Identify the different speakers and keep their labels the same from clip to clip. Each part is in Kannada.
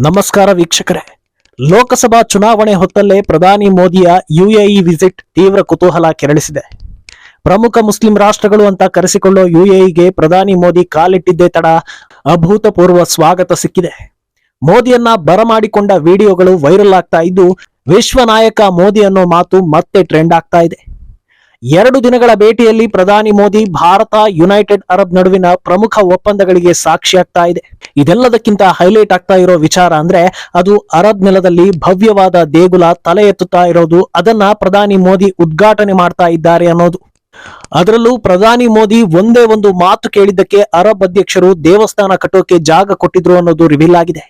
Speaker 1: ನಮಸ್ಕಾರ ವೀಕ್ಷಕರೇ. ಲೋಕಸಭಾ ಚುನಾವಣೆ ಹೊತ್ತಲ್ಲೇ ಪ್ರಧಾನಿ ಮೋದಿಯ ಯುಎಇ ವಿಸಿಟ್ ತೀವ್ರ ಕುತೂಹಲ ಕೆರಳಿಸಿದೆ. ಪ್ರಮುಖ ಮುಸ್ಲಿಂ ರಾಷ್ಟ್ರಗಳು ಅಂತ ಕರೆಸಿಕೊಳ್ಳೋ ಯುಎಇಗೆ ಪ್ರಧಾನಿ ಮೋದಿ ಕಾಲಿಟ್ಟಿದ್ದೇ ತಡ ಅಭೂತಪೂರ್ವ ಸ್ವಾಗತ ಸಿಕ್ಕಿದೆ. ಮೋದಿಯನ್ನ ಬರಮಾಡಿಕೊಂಡ ವಿಡಿಯೋಗಳು ವೈರಲ್ ಆಗ್ತಾ ಇದ್ದು, ವಿಶ್ವ ನಾಯಕ ಮೋದಿ ಅನ್ನೋ ಮಾತು ಮತ್ತೆ ಟ್ರೆಂಡ್ ಆಗ್ತಾ ಇದೆ. ಎರಡು ದಿನಗಳ ಭೇಟಿಯಲ್ಲಿ ಪ್ರಧಾನಿ ಮೋದಿ ಭಾರತ, ಯುನೈಟೆಡ್ ಅರಬ್ ನಡುವಿನ ಪ್ರಮುಖ ಒಪ್ಪಂದಗಳಿಗೆ ಸಾಕ್ಷಿಯಾಗ್ತಾ ಇದೆ. ಇದೆಲ್ಲದಕ್ಕಿಂತ ಹೈಲೈಟ್ ಆಗ್ತಾ ಇರೋ ವಿಚಾರ ಅಂದ್ರೆ ಅದು ಅರಬ್ ನೆಲದಲ್ಲಿ ಭವ್ಯವಾದ ದೇಗುಲ ತಲೆ ಎತ್ತುತ್ತಾ ಇರೋದು, ಅದನ್ನ ಪ್ರಧಾನಿ ಮೋದಿ ಉದ್ಘಾಟನೆ ಮಾಡ್ತಾ ಇದ್ದಾರೆ ಅನ್ನೋದು. ಅದರಲ್ಲೂ ಪ್ರಧಾನಿ ಮೋದಿ ಒಂದೇ ಒಂದು ಮಾತು ಕೇಳಿದ್ದಕ್ಕೆ ಅರಬ್ ಅಧ್ಯಕ್ಷರು ದೇವಸ್ಥಾನ ಕಟ್ಟೋಕೆ ಜಾಗ ಕೊಟ್ಟಿದ್ರು ಅನ್ನೋದು ರಿವೀಲ್ ಆಗಿದೆ.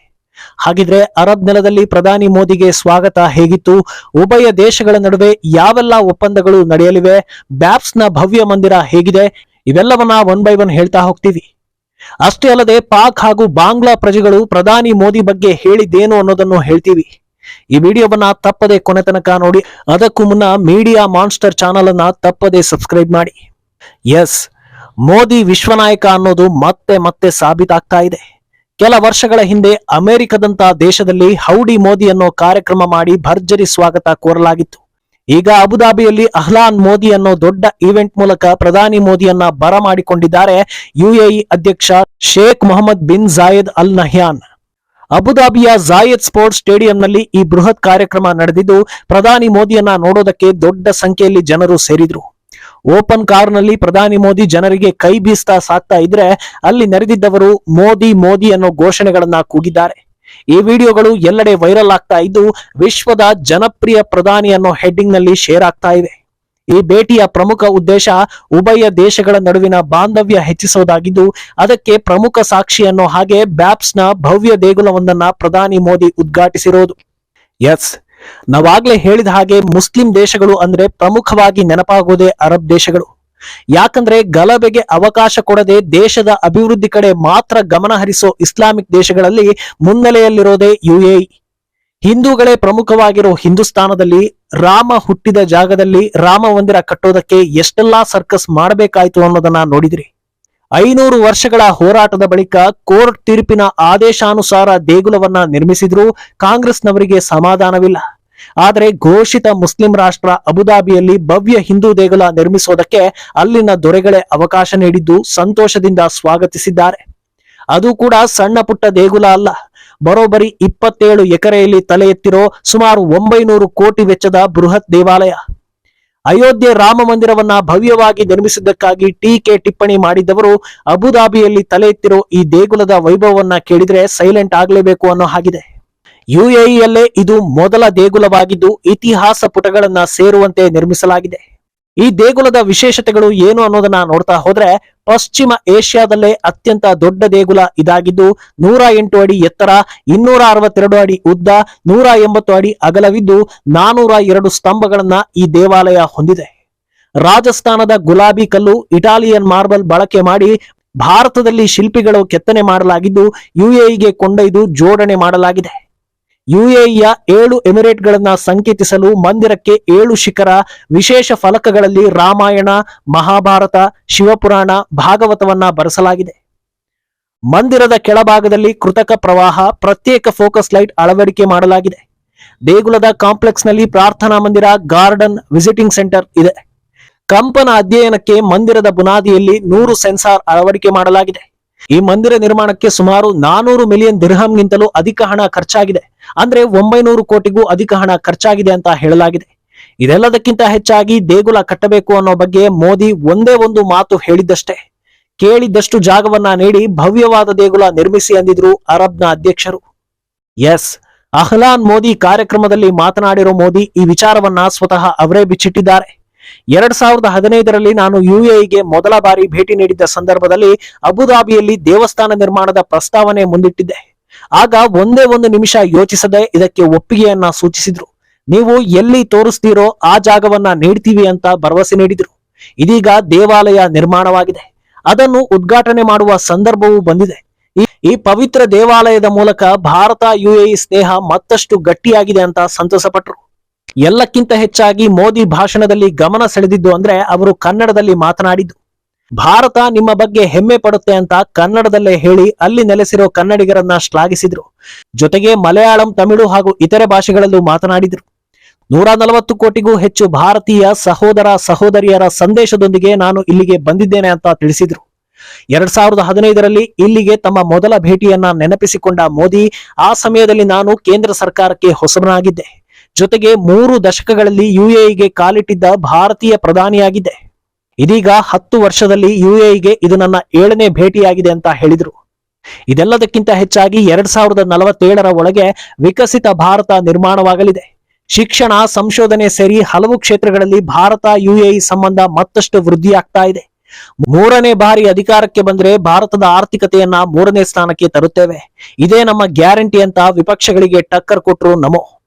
Speaker 1: ಹಾಗಿದ್ರೆ ಅರಬ್ ನೆಲದಲ್ಲಿ ಪ್ರಧಾನಿ ಮೋದಿಗೆ ಸ್ವಾಗತ ಹೇಗಿತ್ತು? ಉಭಯ ದೇಶಗಳ ನಡುವೆ ಯಾವೆಲ್ಲ ಒಪ್ಪಂದಗಳು ನಡೆಯಲಿವೆ? ಬ್ಯಾಪ್ಸ್ನ ಭವ್ಯ ಮಂದಿರ ಹೇಗಿದೆ? ಇವೆಲ್ಲವನ್ನ ಒನ್ ಬೈ ಒನ್ ಹೇಳ್ತಾ ಹೋಗ್ತೀವಿ. ಅಷ್ಟೇ ಅಲ್ಲದೆ ಪಾಕ್ ಹಾಗೂ ಬಾಂಗ್ಲಾ ಪ್ರಜೆಗಳು ಪ್ರಧಾನಿ ಮೋದಿ ಬಗ್ಗೆ ಹೇಳಿದ್ದೇನು ಅನ್ನೋದನ್ನು ಹೇಳ್ತೀವಿ. ಈ ವಿಡಿಯೋವನ್ನ ತಪ್ಪದೆ ಕೊನೆ ತನಕ ನೋಡಿ, ಅದಕ್ಕೂ ಮುನ್ನ ಮೀಡಿಯಾ ಮಾನ್ಸ್ಟರ್ ಚಾನಲ್ ಅನ್ನ ತಪ್ಪದೆ ಸಬ್ಸ್ಕ್ರೈಬ್ ಮಾಡಿ. ಎಸ್, ಮೋದಿ ವಿಶ್ವನಾಯಕ ಅನ್ನೋದು ಮತ್ತೆ ಮತ್ತೆ ಸಾಬೀತಾಗ್ತಾ ಇದೆ. ಕೆಲ ವರ್ಷಗಳ ಹಿಂದೆ ಅಮೆರಿಕದಂತಹ ದೇಶದಲ್ಲಿ ಹೌಡಿ ಮೋದಿ ಅನ್ನೋ ಕಾರ್ಯಕ್ರಮ ಮಾಡಿ ಭರ್ಜರಿ ಸ್ವಾಗತ ಕೋರಲಾಗಿತ್ತು. ಈಗ ಅಬುದಾಬಿಯಲ್ಲಿ ಅಹ್ಲಾನ್ ಮೋದಿ ಅನ್ನೋ ದೊಡ್ಡ ಈವೆಂಟ್ ಮೂಲಕ ಪ್ರಧಾನಿ ಮೋದಿಯನ್ನ ಬರಮಾಡಿಕೊಂಡಿದ್ದಾರೆ ಯುಎಇ ಅಧ್ಯಕ್ಷ Sheikh Mohammed bin Zayed Al Nahyan. ಅಬುದಾಬಿಯ Zayed sports ಸ್ಟೇಡಿಯಂನಲ್ಲಿ ಈ ಬೃಹತ್ ಕಾರ್ಯಕ್ರಮ ನಡೆದಿದ್ದು, ಪ್ರಧಾನಿ ಮೋದಿಯನ್ನ ನೋಡೋದಕ್ಕೆ ದೊಡ್ಡ ಸಂಖ್ಯೆಯಲ್ಲಿ ಜನರು ಸೇರಿದ್ರು. ಓಪನ್ ಕಾರ್ನಲ್ಲಿ ಪ್ರಧಾನಿ ಮೋದಿ ಜನರಿಗೆ ಕೈ ಬೀಸ್ತಾ ಸಾಕ್ತಾ ಇದ್ರೆ ಅಲ್ಲಿ ನೆರೆದಿದ್ದವರು ಮೋದಿ ಮೋದಿ ಅನ್ನೋ ಘೋಷಣೆಗಳನ್ನ ಕೂಗಿದ್ದಾರೆ. ಈ ವಿಡಿಯೋಗಳು ಎಲ್ಲೆಡೆ ವೈರಲ್ ಆಗ್ತಾ ಇದ್ದು ವಿಶ್ವದ ಜನಪ್ರಿಯ ಪ್ರಧಾನಿ ಅನ್ನೋ ಹೆಡ್ಡಿಂಗ್ನಲ್ಲಿ ಶೇರ್ ಆಗ್ತಾ ಇದೆ. ಈ ಭೇಟಿಯ ಪ್ರಮುಖ ಉದ್ದೇಶ ಉಭಯ ದೇಶಗಳ ನಡುವಿನ ಬಾಂಧವ್ಯ ಹೆಚ್ಚಿಸುವುದಾಗಿದ್ದು ಅದಕ್ಕೆ ಪ್ರಮುಖ ಸಾಕ್ಷಿ ಅನ್ನೋ ಹಾಗೆ ಬ್ಯಾಪ್ಸ್ನ ಭವ್ಯ ದೇಗುಲವೊಂದನ್ನ ಪ್ರಧಾನಿ ಮೋದಿ ಉದ್ಘಾಟಿಸಿರೋದು. ಎಸ್ ನಾವಾಗ್ಲೇ ಹೇಳಿದ ಹಾಗೆ ಮುಸ್ಲಿಂ ದೇಶಗಳು ಅಂದ್ರೆ ಪ್ರಮುಖವಾಗಿ ನೆನಪಾಗೋದೇ ಅರಬ್ ದೇಶಗಳು. ಯಾಕಂದ್ರೆ ಗಲಭೆಗೆ ಅವಕಾಶ ಕೊಡದೆ ದೇಶದ ಅಭಿವೃದ್ಧಿ ಕಡೆ ಮಾತ್ರ ಗಮನ ಹರಿಸೋ ಇಸ್ಲಾಮಿಕ್ ದೇಶಗಳಲ್ಲಿ ಮುನ್ನೆಲೆಯಲ್ಲಿರೋದೇ ಯುಎಇ. ಹಿಂದೂಗಳೇ ಪ್ರಮುಖವಾಗಿರೋ ಹಿಂದೂಸ್ತಾನದಲ್ಲಿ ರಾಮ ಹುಟ್ಟಿದ ಜಾಗದಲ್ಲಿ ರಾಮ ಮಂದಿರ ಕಟ್ಟೋದಕ್ಕೆ ಎಷ್ಟೆಲ್ಲಾ ಸರ್ಕಸ್ ಮಾಡಬೇಕಾಯ್ತು ಅನ್ನೋದನ್ನ ನೋಡಿದ್ರಿ. ಐನೂರು ವರ್ಷಗಳ ಹೋರಾಟದ ಬಳಿಕ ಕೋರ್ಟ್ ತೀರ್ಪಿನ ಆದೇಶಾನುಸಾರ ದೇಗುಲವನ್ನ ನಿರ್ಮಿಸಿದ್ರೂ. ಕಾಂಗ್ರೆಸ್ನವರಿಗೆ ಸಮಾಧಾನವಿಲ್ಲ. ಆದರೆ ಘೋಷಿತ ಮುಸ್ಲಿಂ ರಾಷ್ಟ್ರ ಅಬುದಾಬಿಯಲ್ಲಿ ಭವ್ಯ ಹಿಂದೂ ದೇಗುಲ ನಿರ್ಮಿಸೋದಕ್ಕೆ ಅಲ್ಲಿನ ದೊರೆಗಳೇ ಅವಕಾಶ ನೀಡಿದ್ದು ಸಂತೋಷದಿಂದ ಸ್ವಾಗತಿಸಿದ್ದಾರೆ. ಅದು ಕೂಡ ಸಣ್ಣ ಪುಟ್ಟ ದೇಗುಲ ಅಲ್ಲ. ಬರೋಬರಿ ಇಪ್ಪತ್ತೇಳು ಎಕರೆಯಲ್ಲಿ ತಲೆ ಎತ್ತಿರೋ ಸುಮಾರು ಒಂಬೈನೂರು ಕೋಟಿ ವೆಚ್ಚದ ಬೃಹತ್ ದೇವಾಲಯ. ಅಯೋಧ್ಯೆ ರಾಮ ಮಂದಿರವನ್ನ ಭವ್ಯವಾಗಿ ನಿರ್ಮಿಸಿದ್ದಕ್ಕಾಗಿ ಟೀಕೆ ಟಿಪ್ಪಣಿ ಮಾಡಿದ್ದವರು ಅಬುದಾಬಿಯಲ್ಲಿ ತಲೆ ಎತ್ತಿರೋ ಈ ದೇಗುಲದ ವೈಭವವನ್ನ ಕೇಳಿದ್ರೆ ಸೈಲೆಂಟ್ ಆಗ್ಲೇಬೇಕು ಅನ್ನೋ ಹಾಗಿದೆ. ಯುಎಇಯಲ್ಲೇ ಇದು ಮೊದಲ ದೇಗುಲವಾಗಿದ್ದು ಇತಿಹಾಸ ಪುಟಗಳನ್ನ ಸೇರುವಂತೆ ನಿರ್ಮಿಸಲಾಗಿದೆ. ಈ ದೇಗುಲದ ವಿಶೇಷತೆಗಳು ಏನು ಅನ್ನೋದನ್ನ ನೋಡ್ತಾ ಹೋದ್ರೆ ಪಶ್ಚಿಮ ಏಷ್ಯಾದಲ್ಲೇ ಅತ್ಯಂತ ದೊಡ್ಡ ದೇಗುಲ ಇದಾಗಿದ್ದು ನೂರ ಎಂಟು ಅಡಿ ಎತ್ತರ, ಇನ್ನೂರ ಅರವತ್ತೆರಡು ಅಡಿ ಉದ್ದ, ನೂರ ಎಂಬತ್ತು ಅಡಿ ಅಗಲವಿದ್ದು ನಾನೂರ ಎರಡು ಸ್ತಂಭಗಳನ್ನ ಈ ದೇವಾಲಯ ಹೊಂದಿದೆ. ರಾಜಸ್ಥಾನದ ಗುಲಾಬಿ ಕಲ್ಲು, ಇಟಾಲಿಯನ್ ಮಾರ್ಬಲ್ ಬಳಕೆ ಮಾಡಿ ಭಾರತದಲ್ಲಿ ಶಿಲ್ಪಿಗಳು ಕೆತ್ತನೆ ಮಾಡಲಾಗಿದ್ದು ಯುಎಇಗೆ ಕೊಂಡೊಯ್ದು ಜೋಡಣೆ ಮಾಡಲಾಗಿದೆ. ಯುಎಇಯ ಏಳು ಎಮಿರೇಟ್ಗಳನ್ನ ಸಂಕೇತಿಸಲು ಮಂದಿರಕ್ಕೆ ಏಳು ಶಿಖರ, ವಿಶೇಷ ಫಲಕಗಳಲ್ಲಿ ರಾಮಾಯಣ, ಮಹಾಭಾರತ, ಶಿವಪುರಾಣ, ಭಾಗವತವನ್ನ ಬರೆಸಲಾಗಿದೆ. ಮಂದಿರದ ಕೆಳಭಾಗದಲ್ಲಿ ಕೃತಕ ಪ್ರವಾಹ, ಪ್ರತ್ಯೇಕ ಫೋಕಸ್ ಲೈಟ್ ಅಳವಡಿಕೆ ಮಾಡಲಾಗಿದೆ. ದೇಗುಲದ ಕಾಂಪ್ಲೆಕ್ಸ್ನಲ್ಲಿ ಪ್ರಾರ್ಥನಾ ಮಂದಿರ, ಗಾರ್ಡನ್ ವಿಸಿಟಿಂಗ್ ಸೆಂಟರ್ ಇದೆ. ಕಂಪನ ಅಧ್ಯಯನಕ್ಕೆ ಮಂದಿರದ ಬುನಾದಿಯಲ್ಲಿ ನೂರು ಸೆನ್ಸಾರ್ ಅಳವಡಿಕೆ ಮಾಡಲಾಗಿದೆ. ಈ ಮಂದಿರ ನಿರ್ಮಾಣಕ್ಕೆ ಸುಮಾರು ನಾನೂರು ಮಿಲಿಯನ್ ದಿರ್ಹಂಗಿಂತಲೂ ಅಧಿಕ ಹಣ ಖರ್ಚಾಗಿದೆ. ಅಂದ್ರೆ ಒಂಬೈನೂರು ಕೋಟಿಗೂ ಅಧಿಕ ಹಣ ಖರ್ಚಾಗಿದೆ ಅಂತ ಹೇಳಲಾಗಿದೆ. ಇದೆಲ್ಲದಕ್ಕಿಂತ ಹೆಚ್ಚಾಗಿ ದೇಗುಲ ಕಟ್ಟಬೇಕು ಅನ್ನೋ ಬಗ್ಗೆ ಮೋದಿ ಒಂದೇ ಒಂದು ಮಾತು ಹೇಳಿದ್ದಷ್ಟೇ. ಕೇಳಿದ್ದಷ್ಟು ಜಾಗವನ್ನ ನೀಡಿ ಭವ್ಯವಾದ ದೇಗುಲ ನಿರ್ಮಿಸಿ ಅಂದಿದ್ರು ಅರಬ್ನ ಅಧ್ಯಕ್ಷರು. ಎಸ್, ಅಹ್ಲಾನ್ ಮೋದಿ ಕಾರ್ಯಕ್ರಮದಲ್ಲಿ ಮಾತನಾಡಿರೋ ಮೋದಿ ಈ ವಿಚಾರವನ್ನ ಸ್ವತಃ ಅವರೇ ಬಿಚ್ಚಿಟ್ಟಿದ್ದಾರೆ. ಎರಡ್ ಸಾವಿರದ ಹದಿನೈದರಲ್ಲಿ ನಾನು ಯುಎಇಗೆ ಮೊದಲ ಬಾರಿ ಭೇಟಿ ನೀಡಿದ್ದ ಸಂದರ್ಭದಲ್ಲಿ ಅಬುದಾಬಿಯಲ್ಲಿ ದೇವಸ್ಥಾನ ನಿರ್ಮಾಣದ ಪ್ರಸ್ತಾವನೆ ಮುಂದಿಟ್ಟಿದ್ದೆ. ಆಗ ಒಂದೇ ಒಂದು ನಿಮಿಷ ಯೋಚಿಸದೆ ಇದಕ್ಕೆ ಒಪ್ಪಿಗೆಯನ್ನ ಸೂಚಿಸಿದ್ರು. ನೀವು ಎಲ್ಲಿ ತೋರಿಸ್ತೀರೋ ಆ ಜಾಗವನ್ನ ನೀಡ್ತೀವಿ ಅಂತ ಭರವಸೆ ನೀಡಿದ್ರು. ಇದೀಗ ದೇವಾಲಯ ನಿರ್ಮಾಣವಾಗಿದೆ. ಅದನ್ನು ಉದ್ಘಾಟನೆ ಮಾಡುವ ಸಂದರ್ಭವೂ ಬಂದಿದೆ. ಈ- ಪವಿತ್ರ ದೇವಾಲಯದ ಮೂಲಕ ಭಾರತ ಯುಎಇ ಸ್ನೇಹ ಮತ್ತಷ್ಟು ಗಟ್ಟಿಯಾಗಿದೆ ಅಂತ ಸಂತಸಪಟ್ರು. ಎಲ್ಲಕ್ಕಿಂತ ಹೆಚ್ಚಾಗಿ ಮೋದಿ ಭಾಷಣದಲ್ಲಿ ಗಮನ ಸೆಳೆದಿದ್ದು ಅಂದ್ರೆ ಅವರು ಕನ್ನಡದಲ್ಲಿ ಮಾತನಾಡಿದ್ದು. ಭಾರತ ನಿಮ್ಮ ಬಗ್ಗೆ ಹೆಮ್ಮೆ ಪಡುತ್ತೆ ಅಂತ ಕನ್ನಡದಲ್ಲೇ ಹೇಳಿ ಅಲ್ಲಿ ನೆಲೆಸಿರೋ ಕನ್ನಡಿಗರನ್ನ ಶ್ಲಾಘಿಸಿದ್ರು. ಜೊತೆಗೆ ಮಲಯಾಳಂ, ತಮಿಳು ಹಾಗೂ ಇತರೆ ಭಾಷೆಗಳಲ್ಲೂ ಮಾತನಾಡಿದ್ರು. ನೂರ ನಲವತ್ತು ಕೋಟಿಗೂ ಹೆಚ್ಚು ಭಾರತೀಯ ಸಹೋದರ ಸಹೋದರಿಯರ ಸಂದೇಶದೊಂದಿಗೆ ನಾನು ಇಲ್ಲಿಗೆ ಬಂದಿದ್ದೇನೆ ಅಂತ ತಿಳಿಸಿದ್ರು. ಎರಡ್ ಸಾವಿರದ ಹದಿನೈದರಲ್ಲಿ ಇಲ್ಲಿಗೆ ತಮ್ಮ ಮೊದಲ ಭೇಟಿಯನ್ನ ನೆನಪಿಸಿಕೊಂಡ ಮೋದಿ, ಆ ಸಮಯದಲ್ಲಿ ನಾನು ಕೇಂದ್ರ ಸರ್ಕಾರಕ್ಕೆ ಹೊಸಬನಾಗಿದ್ದೆ. ಜೊತೆಗೆ ಮೂರು ದಶಕಗಳಲ್ಲಿ ಯುಎಇಗೆ ಕಾಲಿಟ್ಟಿದ್ದ ಭಾರತೀಯ ಪ್ರಧಾನಿಯಾಗಿದ್ದೆ ಇದೀಗ ಹತ್ತು ವರ್ಷದಲ್ಲಿ ಯುಎಇಗೆ ಇದು ನನ್ನ ಏಳನೇ ಭೇಟಿಯಾಗಿದೆ ಅಂತ ಹೇಳಿದ್ರು. ಇದೆಲ್ಲದಕ್ಕಿಂತ ಹೆಚ್ಚಾಗಿ ಎರಡ್ ಸಾವಿರದ ನಲವತ್ತೇಳರ ಒಳಗೆ ವಿಕಸಿತ ಭಾರತ ನಿರ್ಮಾಣವಾಗಲಿದೆ. ಶಿಕ್ಷಣ, ಸಂಶೋಧನೆ ಸೇರಿ ಹಲವು ಕ್ಷೇತ್ರಗಳಲ್ಲಿ ಭಾರತ ಯುಎಇ ಸಂಬಂಧ ಮತ್ತಷ್ಟು ವೃದ್ಧಿಯಾಗ್ತಾ ಇದೆ. ಮೂರನೇ ಬಾರಿ ಅಧಿಕಾರಕ್ಕೆ ಬಂದ್ರೆ ಭಾರತದ ಆರ್ಥಿಕತೆಯನ್ನ ಮೂರನೇ ಸ್ಥಾನಕ್ಕೆ ತರುತ್ತೇವೆ. ಇದೇ ನಮ್ಮ ಗ್ಯಾರಂಟಿ ಅಂತ ವಿಪಕ್ಷಗಳಿಗೆ ಟಕ್ಕರ್ ಕೊಟ್ರು ನಮೋ.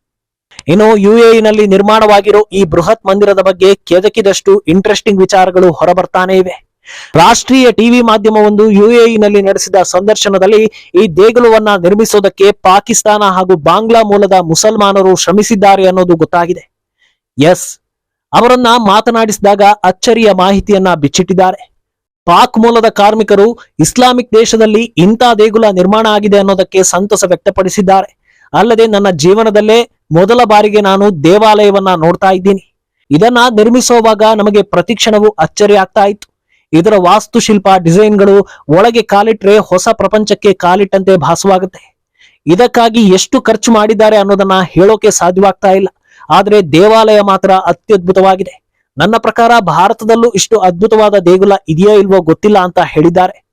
Speaker 1: ಇನ್ನು ಯುಎಇನಲ್ಲಿ ನಿರ್ಮಾಣವಾಗಿರೋ ಈ ಬೃಹತ್ ಮಂದಿರದ ಬಗ್ಗೆ ಕೆದಕಿದಷ್ಟು ಇಂಟ್ರೆಸ್ಟಿಂಗ್ ವಿಚಾರಗಳು ಹೊರಬರ್ತಾನೆ ಇವೆ. ರಾಷ್ಟ್ರೀಯ ಟಿವಿ ಮಾಧ್ಯಮವೊಂದು ಯುಎಇನಲ್ಲಿ ನಡೆಸಿದ ಸಂದರ್ಶನದಲ್ಲಿ ಈ ದೇಗುಲವನ್ನ ನಿರ್ಮಿಸೋದಕ್ಕೆ ಪಾಕಿಸ್ತಾನ ಹಾಗೂ ಬಾಂಗ್ಲಾ ಮೂಲದ ಮುಸಲ್ಮಾನರು ಶ್ರಮಿಸಿದ್ದಾರೆ ಅನ್ನೋದು ಗೊತ್ತಾಗಿದೆ. ಎಸ್, ಅವರನ್ನ ಮಾತನಾಡಿಸಿದಾಗ ಅಚ್ಚರಿಯ ಮಾಹಿತಿಯನ್ನ ಬಿಚ್ಚಿಟ್ಟಿದ್ದಾರೆ. ಪಾಕ್ ಮೂಲದ ಕಾರ್ಮಿಕರು ಇಸ್ಲಾಮಿಕ್ ದೇಶದಲ್ಲಿ ಇಂಥ ದೇಗುಲ ನಿರ್ಮಾಣ ಆಗಿದೆ ಅನ್ನೋದಕ್ಕೆ ಸಂತಸ ವ್ಯಕ್ತಪಡಿಸಿದ್ದಾರೆ. ಅಲ್ಲದೆ ನನ್ನ ಜೀವನದಲ್ಲೇ ಮೊದಲ ಬಾರಿಗೆ ನಾನು ದೇವಾಲಯವನ್ನ ನೋಡ್ತಾ ಇದ್ದೀನಿ. ಇದನ್ನ ನಿರ್ಮಿಸುವಾಗ ನಮಗೆ ಪ್ರತಿಕ್ಷಣವೂ ಅಚ್ಚರಿ ಆಗ್ತಾ ಇತ್ತು. ಇದರ ವಾಸ್ತುಶಿಲ್ಪ ಡಿಸೈನ್ಗಳು ಒಳಗೆ ಕಾಲಿಟ್ರೆ ಹೊಸ ಪ್ರಪಂಚಕ್ಕೆ ಕಾಲಿಟ್ಟಂತೆ ಭಾಸವಾಗುತ್ತೆ. ಇದಕ್ಕಾಗಿ ಎಷ್ಟು ಖರ್ಚು ಮಾಡಿದ್ದಾರೆ ಅನ್ನೋದನ್ನ ಹೇಳೋಕೆ ಸಾಧ್ಯವಾಗ್ತಾ ಇಲ್ಲ. ಆದ್ರೆ ದೇವಾಲಯ ಮಾತ್ರ ಅತ್ಯದ್ಭುತವಾಗಿದೆ. ನನ್ನ ಪ್ರಕಾರ ಭಾರತದಲ್ಲೂ ಇಷ್ಟು ಅದ್ಭುತವಾದ ದೇಗುಲ ಇದೆಯೋ ಇಲ್ವೋ ಗೊತ್ತಿಲ್ಲ ಅಂತ ಹೇಳಿದ್ದಾರೆ.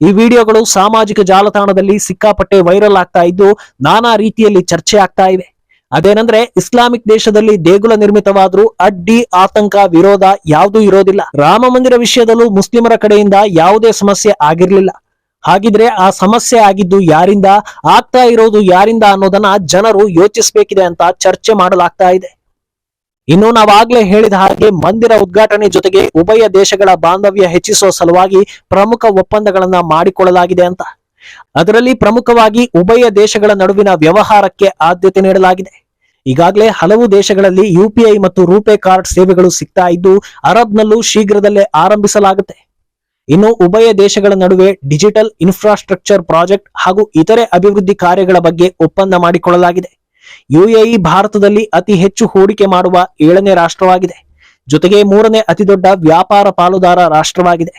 Speaker 1: ಈ ವಿಡಿಯೋಗಳು ಸಾಮಾಜಿಕ ಜಾಲತಾಣದಲ್ಲಿ ಸಿಕ್ಕಾಪಟ್ಟೆ ವೈರಲ್ ಆಗ್ತಾ ಇದ್ದು ನಾನಾ ರೀತಿಯಲ್ಲಿ ಚರ್ಚೆ ಆಗ್ತಾ ಇವೆ. ಅದೇನಂದ್ರೆ ಇಸ್ಲಾಮಿಕ್ ದೇಶದಲ್ಲಿ ದೇಗುಲ ನಿರ್ಮಿತವಾದ್ರೂ ಅಡ್ಡಿ ಆತಂಕ ವಿರೋಧ ಯಾವುದೂ ಇರೋದಿಲ್ಲ. ರಾಮ ಮಂದಿರ ವಿಷಯದಲ್ಲೂ ಮುಸ್ಲಿಮರ ಕಡೆಯಿಂದ ಯಾವುದೇ ಸಮಸ್ಯೆ ಆಗಿರ್ಲಿಲ್ಲ. ಹಾಗಿದ್ರೆ ಆ ಸಮಸ್ಯೆ ಆಗಿದ್ದು ಯಾರಿಂದ, ಆಗ್ತಾ ಇರೋದು ಯಾರಿಂದ ಅನ್ನೋದನ್ನ ಜನರು ಯೋಚಿಸಬೇಕಿದೆ ಅಂತ ಚರ್ಚೆ ಮಾಡಲಾಗ್ತಾ ಇದೆ. ಇನ್ನು ನಾವಾಗ್ಲೇ ಹೇಳಿದ ಹಾಗೆ ಮಂದಿರ ಉದ್ಘಾಟನೆ ಜೊತೆಗೆ ಉಭಯ ದೇಶಗಳ ಬಾಂಧವ್ಯ ಹೆಚ್ಚಿಸುವ ಸಲುವಾಗಿ ಪ್ರಮುಖ ಒಪ್ಪಂದಗಳನ್ನ ಮಾಡಿಕೊಳ್ಳಲಾಗಿದೆ ಅಂತ. ಅದರಲ್ಲಿ ಪ್ರಮುಖವಾಗಿ ಉಭಯ ದೇಶಗಳ ನಡುವಿನ ವ್ಯವಹಾರಕ್ಕೆ ಆದ್ಯತೆ ನೀಡಲಾಗಿದೆ. ಈಗಾಗಲೇ ಹಲವು ದೇಶಗಳಲ್ಲಿ ಯುಪಿಐ ಮತ್ತು ರೂಪೇ ಕಾರ್ಡ್ ಸೇವೆಗಳು ಸಿಗ್ತಾ ಇದ್ದು, ಅರಬ್ನಲ್ಲೂ ಶೀಘ್ರದಲ್ಲೇ ಆರಂಭಿಸಲಾಗುತ್ತೆ. ಇನ್ನು ಉಭಯ ದೇಶಗಳ ನಡುವೆ ಡಿಜಿಟಲ್ ಇನ್ಫ್ರಾಸ್ಟ್ರಕ್ಚರ್ ಪ್ರಾಜೆಕ್ಟ್ ಹಾಗೂ ಇತರೆ ಅಭಿವೃದ್ಧಿ ಕಾರ್ಯಗಳ ಬಗ್ಗೆ ಒಪ್ಪಂದ ಮಾಡಿಕೊಳ್ಳಲಾಗಿದೆ. ಯುಎಇ ಭಾರತದಲ್ಲಿ ಅತಿ ಹೆಚ್ಚು ಹೂಡಿಕೆ ಮಾಡುವ ಏಳನೇ ರಾಷ್ಟ್ರವಾಗಿದೆ. ಜೊತೆಗೆ ಮೂರನೇ ಅತಿದೊಡ್ಡ ವ್ಯಾಪಾರ ಪಾಲುದಾರ ರಾಷ್ಟ್ರವಾಗಿದೆ.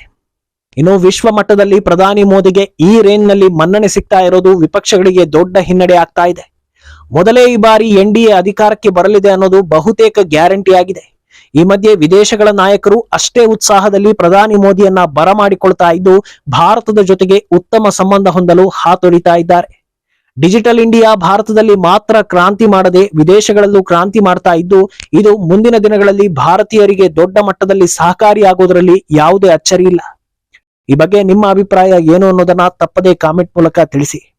Speaker 1: ಇನ್ನು ವಿಶ್ವ ಮಟ್ಟದಲ್ಲಿ ಪ್ರಧಾನಿ ಮೋದಿಗೆ ಈ ರೇನ್ನಲ್ಲಿ ಮನ್ನಣೆ ಸಿಗ್ತಾ ಇರೋದು ವಿಪಕ್ಷಗಳಿಗೆ ದೊಡ್ಡ ಹಿನ್ನಡೆ ಆಗ್ತಾ ಇದೆ. ಮೊದಲೇ ಈ ಬಾರಿ ಎನ್ಡಿಎ ಅಧಿಕಾರಕ್ಕೆ ಬರಲಿದೆ ಅನ್ನೋದು ಬಹುತೇಕ ಗ್ಯಾರಂಟಿ ಆಗಿದೆ. ಈ ಮಧ್ಯೆ ವಿದೇಶಗಳ ನಾಯಕರು ಅಷ್ಟೇ ಉತ್ಸಾಹದಲ್ಲಿ ಪ್ರಧಾನಿ ಮೋದಿಯನ್ನ ಬರಮಾಡಿಕೊಳ್ತಾ ಇದ್ದು, ಭಾರತದ ಜೊತೆಗೆ ಉತ್ತಮ ಸಂಬಂಧ ಹೊಂದಲು ಹಾತೊರಿತಾ ಇದ್ದಾರೆ. ಡಿಜಿಟಲ್ ಇಂಡಿಯಾ ಭಾರತದಲ್ಲಿ ಮಾತ್ರ ಕ್ರಾಂತಿ ಮಾಡದೆ ವಿದೇಶಗಳಲ್ಲೂ ಕ್ರಾಂತಿ ಮಾಡ್ತಾ ಇದ್ದು, ಇದು ಮುಂದಿನ ದಿನಗಳಲ್ಲಿ ಭಾರತೀಯರಿಗೆ ದೊಡ್ಡ ಮಟ್ಟದಲ್ಲಿ ಸಹಕಾರಿಯಾಗುವುದರಲ್ಲಿ ಯಾವುದೇ ಅಚ್ಚರಿ ಇಲ್ಲ. ಈ ಬಗ್ಗೆ ನಿಮ್ಮ ಅಭಿಪ್ರಾಯ ಏನು ಅನ್ನೋದನ್ನ ತಪ್ಪದೇ ಕಾಮೆಂಟ್ ಮೂಲಕ ತಿಳಿಸಿ.